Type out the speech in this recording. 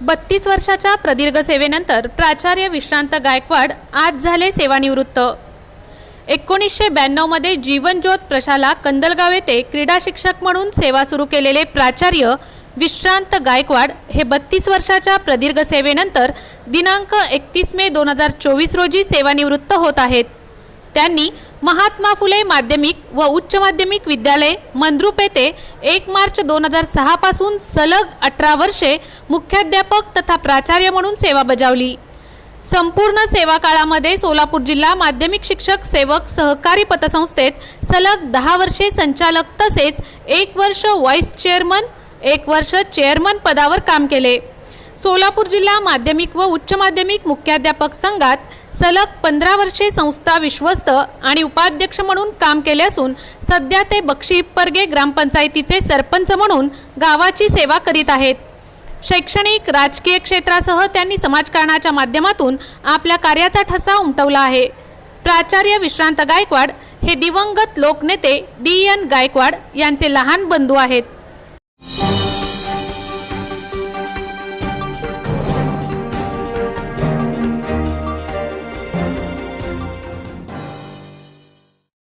बत्तीस वर्षाच्या प्रदीर्घ सेवेनंतर प्राचार्य विश्रांत गायकवाड आज झाले सेवानिवृत्त. एकोणीसशे ब्याण्णवमध्ये जीवनज्योत प्रशाला कंदलगाव येथे क्रीडा शिक्षक म्हणून सेवा सुरू केलेले प्राचार्य विश्रांत गायकवाड हे बत्तीस वर्षाच्या प्रदीर्घ सेवेनंतर दिनांक एकतीस मे दोन हजार चोवीस रोजी सेवानिवृत्त होत आहेत. त्यांनी महात्मा फुले माध्यमिक व उच्च माध्यमिक विद्यालय मंद्रुप येथे एक मार्च दोन हजार सहापासून सलग अठरा वर्षे मुख्याध्यापक तथा प्राचार्य म्हणून सेवा बजावली. संपूर्ण सेवा काळामध्ये सोलापूर जिल्हा माध्यमिक शिक्षक सेवक सहकारी पतसंस्थेत सलग दहा वर्षे संचालक तसेच एक वर्ष व्हाईस चेअरमन एक वर्ष चेअरमन पदावर काम केले. सोलापूर जिल्हा माध्यमिक व उच्च माध्यमिक मुख्याध्यापक संघात सलग पंधरा वर्षे संस्था विश्वस्त आणि उपाध्यक्ष म्हणून काम केले असून सध्या ते बक्षी इप्परगे ग्रामपंचायतीचे सरपंच म्हणून गावाची सेवा करीत आहेत. शैक्षणिक राजकीय क्षेत्रासह त्यांनी समाजकारणाच्या माध्यमातून आपल्या कार्याचा ठसा उमटवला आहे. प्राचार्य विश्रांत गायकवाड हे दिवंगत लोकनेते डी एन गायकवाड यांचे लहान बंधू आहेत.